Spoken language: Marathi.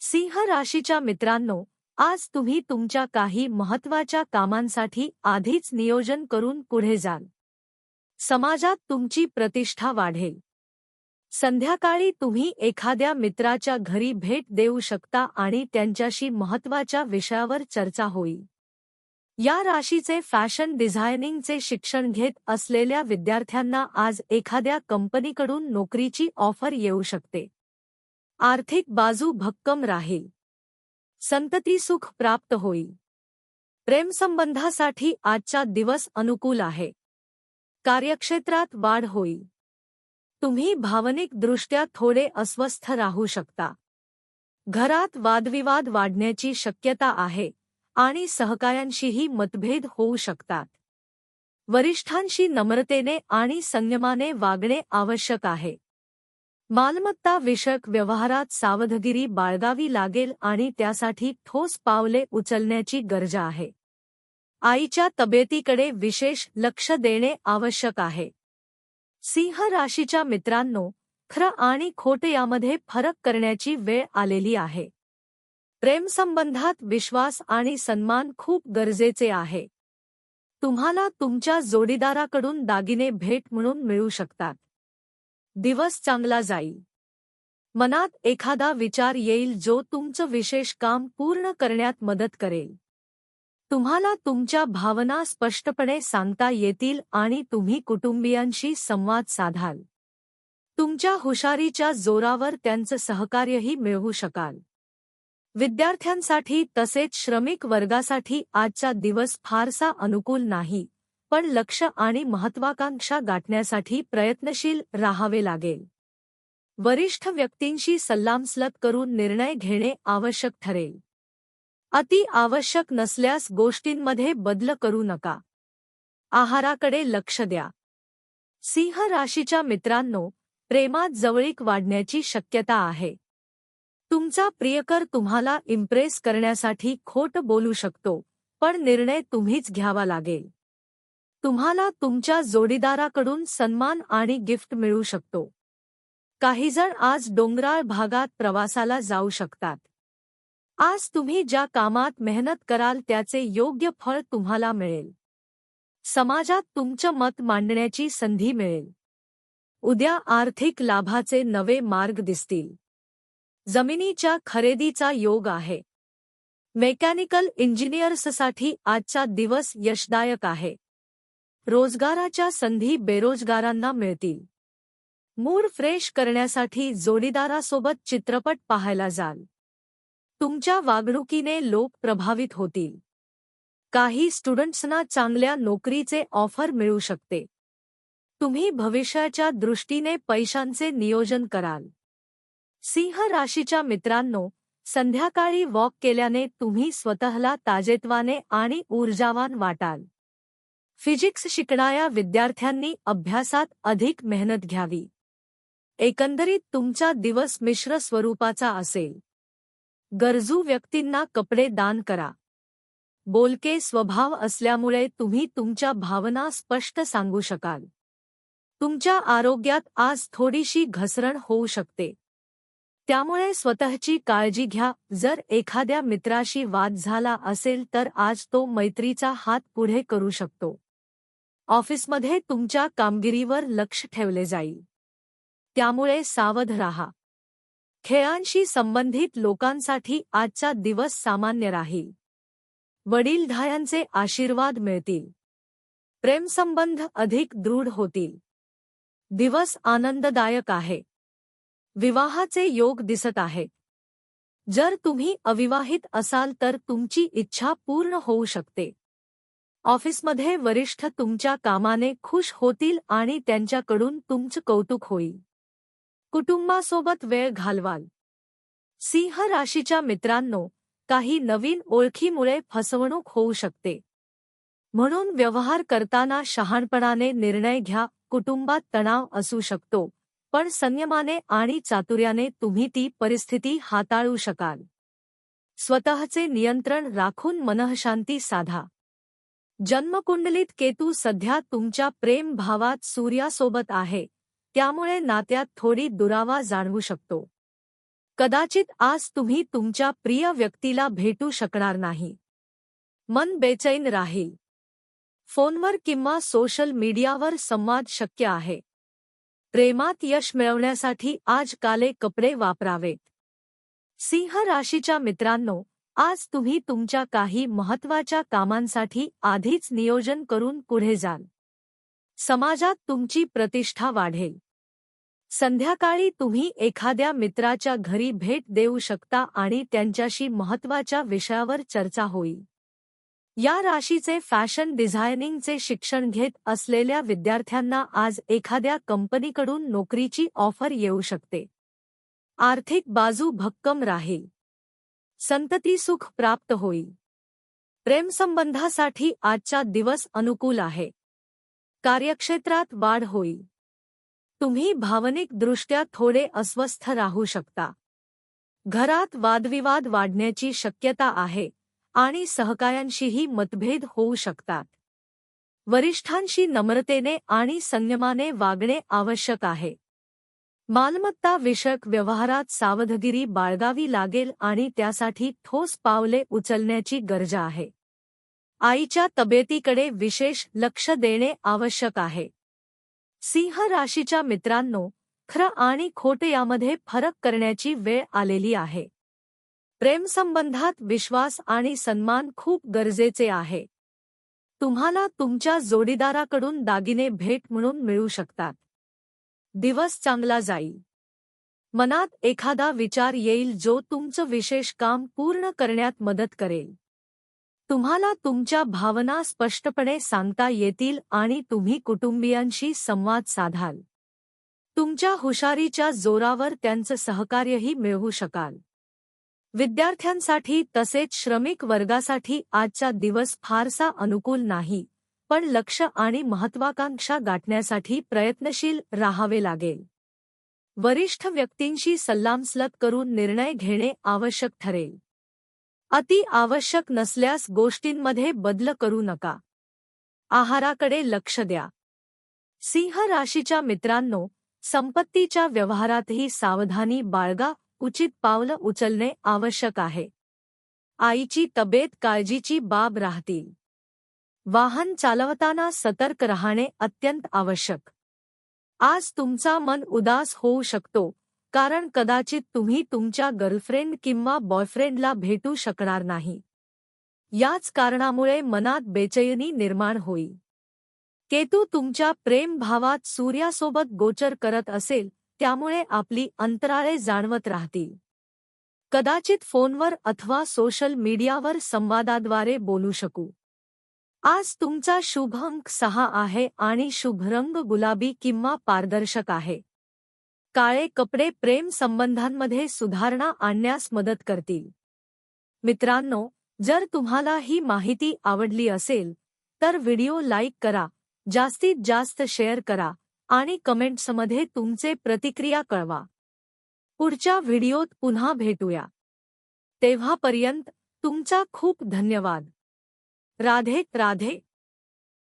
सिंह राशीच्या मित्रांनो आज तुम्ही तुमच्या काही महत्त्वाच्या कामांसाठी आधीच नियोजन करून पुढे जाल. समाजात तुमची प्रतिष्ठा वाढेल. संध्याकाळी तुम्ही एखाद्या मित्राच्या घरी भेट देऊ शकता आणि त्यांच्याशी महत्त्वाच्या विषयावर चर्चा होईल. या राशीचे फॅशन डिझायनिंगचे शिक्षण घेत असलेल्या विद्यार्थ्यांना आज एखाद्या कंपनीकडून नोकरीची ऑफर येऊ शकते. आर्थिक बाजू भक्कम राहील. संतती सुख प्राप्त होईल. प्रेमसंबंधासाठी आजचा दिवस अनुकूल आहे. कार्यक्षेत्रात वाढ होईल. तुम्ही भावनिकदृष्ट्या थोडे अस्वस्थ राहू शकता. घरात वादविवाद वाढण्याची शक्यता आहे आणि सहकाऱ्यांशीही मतभेद होऊ शकतात. वरिष्ठांशी नम्रतेने आणि संयमाने वागणे आवश्यक आहे. मालमत्ता विषयक व्यवहारात सावधगिरी बाळगावी लागेल आणि त्यासाठी ठोस पावले उचलण्याची गरज आहे. आईच्या तब्येतीकडे विशेष लक्ष देणे आवश्यक आहे. सिंह राशीच्या मित्रांनो खरं आणि खोट यामध्ये फरक करण्याची वेळ आलेली आहे. प्रेमसंबंधात विश्वास आणि सन्मान खूप गरजेचे आहे. तुम्हाला तुमच्या जोडीदाराकडून दागिने भेट म्हणून मिळू शकतात. दिवस चांगला जाईल. मनात एखादा विचार येईल जो तुमचं विशेष काम पूर्ण करण्यात मदत करेल. तुम्हाला तुमच्या भावना स्पष्टपणे सांगता येतील आणि तुम्ही कुटुंबियांशी संवाद साधाल. तुमच्या हुशारीच्या जोरावर त्यांचं सहकार्यही मिळवू शकाल. विद्यार्थ्यांसाठी तसेच श्रमिक वर्गासाठी आजचा दिवस फारसा अनुकूल नाही. पण लक्ष आणि महत्वाकांक्षा गाठण्यासाठी प्रयत्नशील राहावे लागेल. वरिष्ठ व्यक्तींशी सल्लामसलत करून निर्णय घेणे आवश्यक ठरेल. अति आवश्यक नसल्यास गोष्टींमध्ये बदल करू नका. आहाराकडे लक्ष द्या. सिंह राशीच्या मित्रांनो प्रेमात जवळीक वाढण्याची शक्यता आहे. तुमचा प्रियकर तुम्हाला इम्प्रेस करण्यासाठी खोट बोलू शकतो पण निर्णय तुम्हीच घ्यावा लागेल. तुम्हाला तुमच्या जोडीदाराकडून सन्मान आणि गिफ्ट मिळू शकतो. काहीजण आज डोंगराळ भागात प्रवासाला जाऊ शकतात. आज तुम्ही ज्या कामात मेहनत कराल त्याचे योग्य फळ तुम्हाला मिळेल. समाजात तुमचं मत मांडण्याची संधी मिळेल. उद्या आर्थिक लाभाचे नवे मार्ग दिसतील. जमिनीच्या खरेदीचा योग आहे. मेकॅनिकल इंजिनियर्ससाठी आजचा दिवस यशदायक आहे. रोजगाराच्या संधी बेरोजगारांना मिळतील. मूड फ्रेश करण्यासाठी जोडीदारासोबत चित्रपट पाहायला जाल. तुमच्या वागणुकीने लोक प्रभावित होतील. काही स्टुडंट्सना चांगल्या नोकरीचे ऑफर मिळू शकते. तुम्ही भविष्याच्या दृष्टीने पैशांचे नियोजन कराल. सिंह राशीच्या मित्रांनो संध्याकाळी वॉक केल्याने तुम्ही स्वतःला ताजेत्वाने आणि ऊर्जावान वाटाल. फिजिक्स शिकणाऱ्या विद्यार्थ्यांनी अभ्यासात अधिक मेहनत घ्यावी. एकंदरीत तुमचा दिवस मिश्र स्वरूपाचा असेल. गरजू व्यक्तींना कपडे दान करा. बोलके स्वभाव असल्यामुळे तुम्ही तुमच्या भावना स्पष्ट सांगू शकाल. तुमच्या आरोग्यात आज थोडीशी घसरण होऊ शकते. त्यामुळे स्वतःची काळजी घ्या. जर एखाद्या मित्राशी वाद झाला असेल तर आज तो मैत्रीचा हात पुढे करू शकतो. ऑफिसमध्ये तुमच्या कामगिरीवर लक्ष ठेवले जाईल. त्यामुळे सावध राहा. खेळांशी संबंधित लोकांसाठी आजचा दिवस सामान्य राहील. वडीलधायांचे आशीर्वाद मिळतील. प्रेमसंबंध अधिक दृढ होतील. दिवस आनंददायक आहे. विवाहाचे योग दिसत आहेत जर तुम्ही अविवाहित असाल तर तुमची इच्छा पूर्ण होऊ शकते. ऑफिसमध्ये वरिष्ठ तुमच्या कामाने खुश होतील आणि त्यांच्याकडून तुमचं कौतुक होईल. कुटुंबासोबत वेळ घालवाल. सिंह राशीच्या मित्रांनो काही नवीन ओळखीमुळे फसवणूक होऊ शकते. म्हणून व्यवहार करताना शहाणपणाने निर्णय घ्या कुटुंबात तणाव असू शकतो पण संयमाने आणि चातुर्याने तुम्ही ती परिस्थिती हाताळू शकाल. स्वतःचे नियंत्रण राखून मनःशांती साधा. जन्मकुंडलीत केतू सध्या तुमच्या प्रेम भावात सूर्यासोबत आहे. त्यामुळे नात्यात थोडी दुरावा जाणवू शकतो. कदाचित आज तुम्ही तुमच्या प्रिय व्यक्तीला भेटू शकणार नाही. मन बेचैन राहील. फोनवर किंवा सोशल मीडियावर संवाद शक्य आहे. प्रेमात यश मिळवण्यासाठी आज काले कपडे वापरावेत. सिंह राशीच्या मित्रांनो आज तुम्ही तुमच्या काही महत्त्वाच्या कामांसाठी आधीच नियोजन करून पुढे जाल. समाजात तुमची प्रतिष्ठा वाढेल. संध्याकाळी तुम्ही एखाद्या मित्राच्या घरी भेट देऊ शकता आणि त्यांच्याशी महत्त्वाच्या विषयावर चर्चा होईल. या राशीचे फॅशन डिझायनिंगचे शिक्षण घेत असलेल्या विद्यार्थ्यांना आज एखाद्या कंपनीकडून नोकरीची ऑफर येऊ शकते. आर्थिक बाजू भक्कम राहील. संतती सुख प्राप्त होईल प्रेमसंबंधासाठी आजचा दिवस अनुकूल आहे. कार्यक्षेत्रात वाढ होईल तुम्ही भावनिकदृष्ट्या थोडे अस्वस्थ राहू शकता. घरात वादविवाद वाढण्याची शक्यता आहे आणि सहकायांशीही मतभेद होऊ शकतात. वरिष्ठांशी नम्रतेने आणि संयमाने वागणे आवश्यक आहे. मालमत्ता विषयक व्यवहारात सावधगिरी बाळगावी लागेल आणि त्यासाठी ठोस पावले उचलण्याची गरज आहे. आईच्या तब्येतीकडे विशेष लक्ष देणे आवश्यक आहे. सिंह राशीच्या मित्रांनो खरं आणि खोट यामध्ये फरक करण्याची वेळ आलेली आहे. प्रेमसंबंधात विश्वास आणि सन्मान खूप गरजेचे आहे. तुम्हाला तुमच्या जोडीदाराकडून दागिने भेट म्हणून मिळू शकतात. दिवस चांगला जाईल. मनात एखादा विचार येईल जो तुमचं विशेष काम पूर्ण करण्यात मदत करेल. तुम्हाला तुमच्या भावना स्पष्टपणे सांगता येतील आणि तुम्ही कुटुंबियांशी संवाद साधाल. तुमच्या हुशारीच्या जोरावर त्यांचं सहकार्यही मिळवू शकाल. विद्यार्थ्यांसाठी तसेच श्रमिक वर्गासाठी आजचा दिवस फारसा अनुकूल नाही. पण लक्ष आणि महत्वाकांक्षा गाठण्यासाठी प्रयत्नशील राहावे लागेल. वरिष्ठ व्यक्तींशी सल्लामसलत करून निर्णय घेणे आवश्यक ठरेल. अति आवश्यक नसल्यास गोष्टींमध्ये बदल करू नका. आहाराकडे लक्ष द्या. सिंह राशीच्या मित्रांनो संपत्तीच्या व्यवहारातही सावधानी बाळगा उचित पावलं उचलणे आवश्यक आहे. आईची तब्येत काळजीची बाब राहतील. वाहन चालवताना सतर्क राहणे अत्यंत आवश्यक. आज तुमचा मन उदास होऊ शकतो कारण कदाचित तुम्ही तुमच्या गर्लफ्रेंड किंवा बॉयफ्रेंडला भेटू शकणार नाही. याच कारणामुळे मनात बेचैनी निर्माण होईल. केतू तुमच्या प्रेमभावात सूर्यासोबत गोचर करत असेल त्यामुळे आपली अंतराळे जाणवत राहतील. कदाचित फोनवर अथवा सोशल मीडियावर संवादाद्वारे बोलू शकू. आज तुमचा शुभ अंक सहा आहे आणि शुभ रंग गुलाबी किंवा पारदर्शक आहे. काळे कपडे प्रेम संबंधांमध्ये सुधारणा आणण्यास मदत करतील. मित्रांनो जर तुम्हाला ही माहिती आवडली असेल तर व्हिडिओ लाईक करा जास्तीत जास्त शेअर करा आणि कमेंट्समध्ये तुमचे प्रतिक्रिया कळवा. पुढच्या व्हिडिओत पुन्हा भेटूया. तेव्हापर्यंत तुमचा खूप धन्यवाद. राधे राधे.